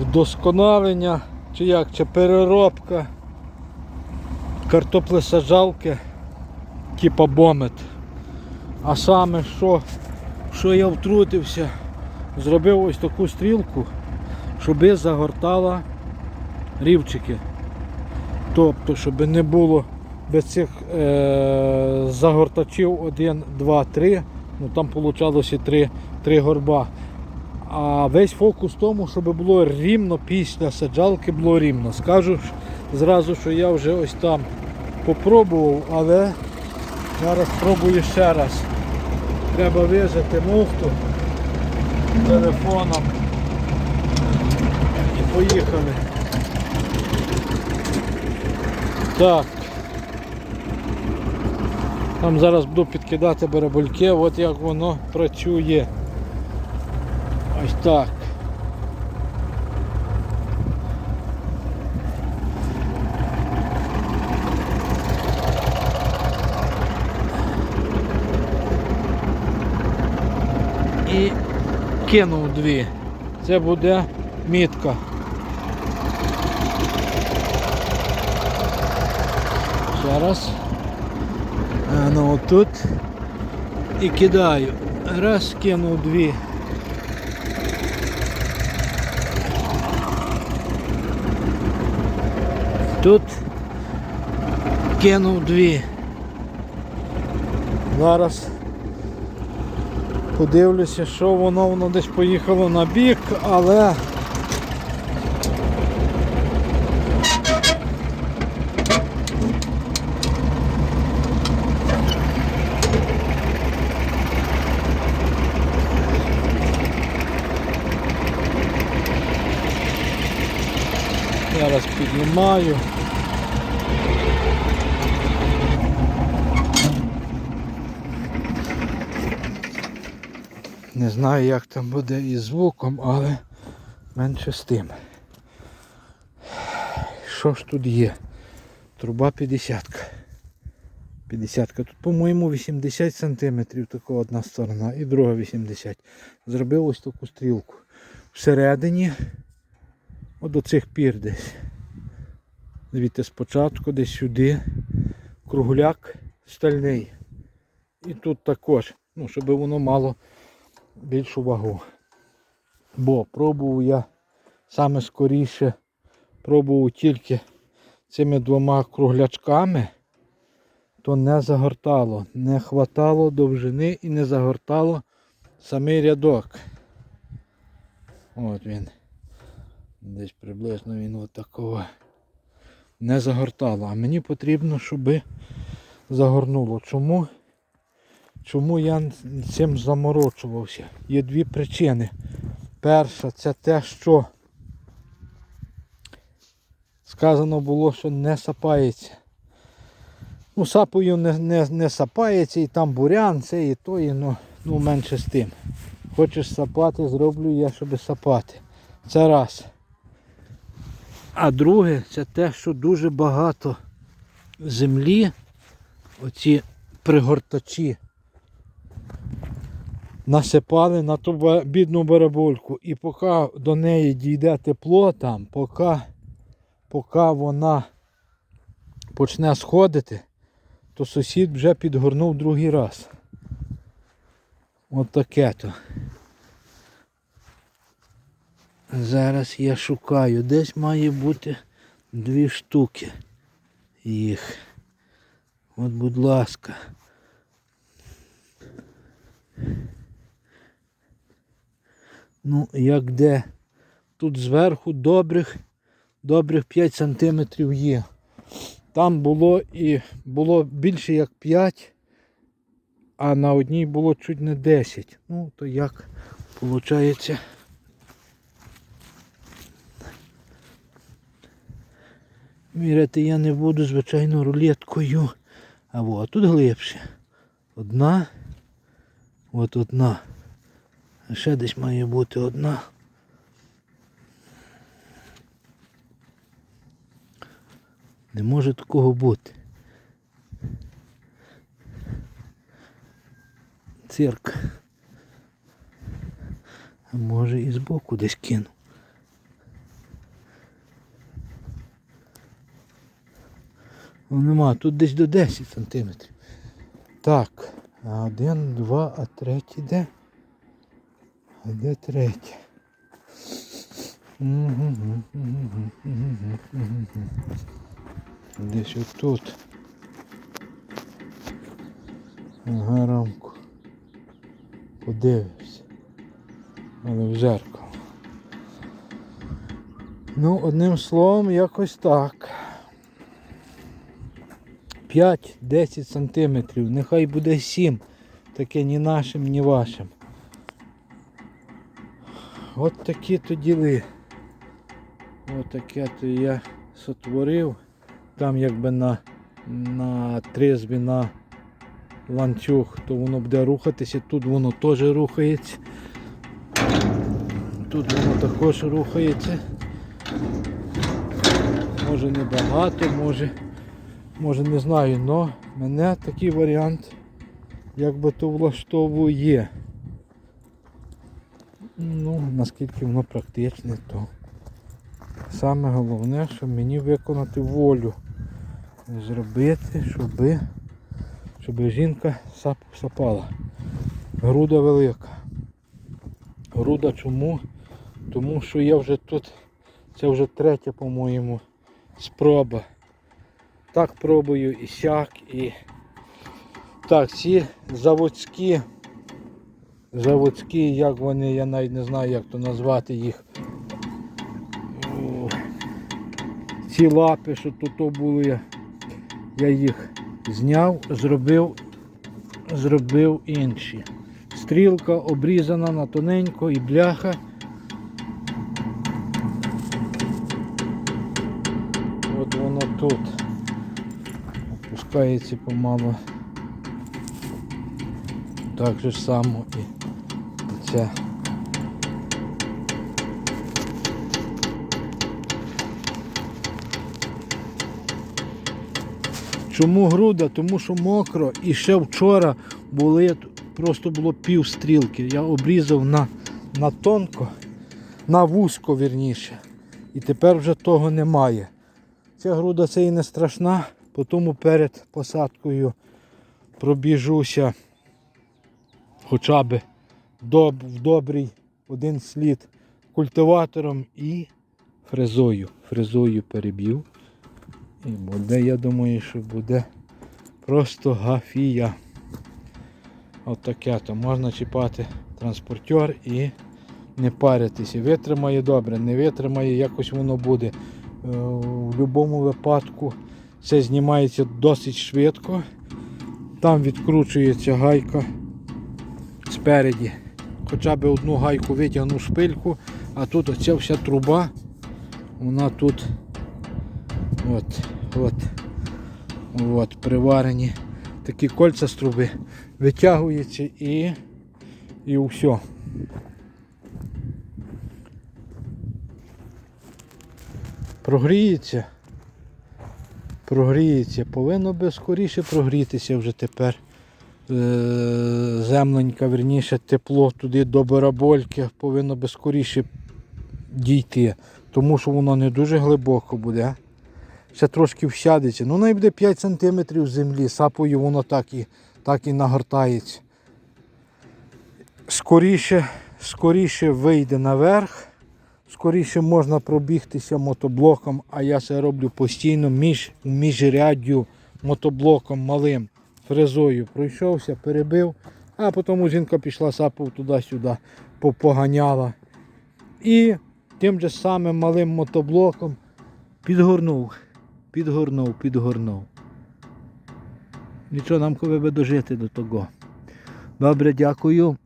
вдосконалення, чи як, чи переробка картоплесаджалки типа бомет. А саме що, що я втрутився, зробив ось таку стрілку, щоб загортала рівчики. Тобто, щоб не було без цих е- загортачів 1, 2, 3, ну там вийшло 3, 3 горба. А весь фокус в тому, щоб було рівно після саджалки було рівно. Скажу зразу, що я вже ось там попробував, але зараз спробую ще раз. Треба вижати муфту телефоном. І поїхали. Так. Там зараз буду підкидати барабульки, от як воно працює. Ось так. І кинув дві. Це буде мітка. Зараз. Ну отут. І кидаю. Раз кинув дві. Тут кинув дві. Зараз подивлюся, що воно воно десь поїхало на бік, але зараз піднімаю. Не знаю, як там буде із звуком, але менше з тим. Що ж тут є? Труба 50. 50. Тут, по-моєму, 80 см така одна сторона і друга 80. Зробив ось таку стрілку. Всередині, от до цих пір десь. Звідти спочатку, десь сюди. Кругляк стальний. І тут також, ну, щоб воно мало більшу вагу. Бо пробував я саме скоріше, пробував тільки цими двома круглячками, то не загортало, не хватало довжини і не загортало самий рядок. От він. Десь приблизно він отакого не загортало. А мені потрібно, щоб загорнуло. Чому? Чому я цим заморочувався? Є дві причини. Перша це те, що сказано було, що не сапається. Ну, сапою не не, не сапається і там бурян, це і то, і ну, ну менше з тим. Хочеш сапати, зроблю я, щоб сапати. Це раз. А друге, це те, що дуже багато землі, оці пригортачі насипали на ту бідну барабульку. І поки до неї дійде тепло там, поки, поки вона почне сходити, то сусід вже підгорнув другий раз. От таке то. Зараз я шукаю. Десь має бути дві штуки їх. От будь ласка. Ну, як де? Тут зверху добрих, добрих 5 сантиметрів є. Там було і було більше як 5, а на одній було чуть не 10. Ну, то як виходить? Міряти я не буду, звичайно, рулеткою. А во, а тут глибше. Одна. От одна. Ще десь має бути одна. Не може такого бути. Цирк. А може і збоку десь кину. Ну, нема, тут десь до 10 сантиметрів. Так, один, два, а третій де? А де третє? Десь отут. Ага, рамку. Подивився. Але в зеркало. Ну, одним словом, якось так. 5-10 сантиметрів, нехай буде 7. Таке ні нашим, ні вашим. От такі то діли. От таке то я сотворив. Там якби на, на тризбі на ланцюг, то воно буде рухатися, тут воно теж рухається. Тут воно також рухається. Може небагато, може, може не знаю, але мене такий варіант якби то влаштовує. Ну, наскільки воно практичне, то саме головне, щоб мені виконати волю. Зробити, щоби, щоб жінка сап, сапала. Груда велика. Груда чому? Тому що я вже тут, це вже третя, по-моєму, спроба. Так пробую і сяк, і так, ці заводські, заводські, як вони, я навіть не знаю, як то назвати їх. Ці лапи, що тут були, я їх зняв, зробив, зробив інші. Стрілка обрізана на тоненько і бляха. От воно тут. Опускається помалу. Так же само і ця. Чому груда? Тому що мокро і ще вчора були, просто було пів стрілки. Я обрізав на, на тонко, на вузько вірніше. І тепер вже того немає. Ця груда це і не страшна, тому перед посадкою пробіжуся хоча б доб, в добрий один слід культиватором і фрезою. Фрезою переб'ю. І буде, я думаю, що буде просто гафія. От то можна чіпати транспортер і не паритися. Витримає добре, не витримає, якось воно буде. Е, В будь-якому випадку це знімається досить швидко. Там відкручується гайка спереді. Хоча б одну гайку витягну шпильку, а тут оця вся труба, вона тут от, от, от, приварені. Такі кольця з труби витягуються і, і все. Прогріється. Прогріється. Повинно би скоріше прогрітися вже тепер. Е, Земленька, верніше, тепло туди до барабольки повинно би скоріше дійти. Тому що воно не дуже глибоко буде. Ще трошки всядеться. Ну, найбуде 5 см землі, сапою воно так і, так і нагортається. Скоріше, скоріше вийде наверх, скоріше можна пробігтися мотоблоком, а я це роблю постійно між, міжряддю мотоблоком малим фрезою. Пройшовся, перебив, а потім жінка пішла сапав туди-сюди, попоганяла. І тим же самим малим мотоблоком підгорнув, підгорнув, підгорнув. Нічого нам коли би дожити до того. Добре, дякую.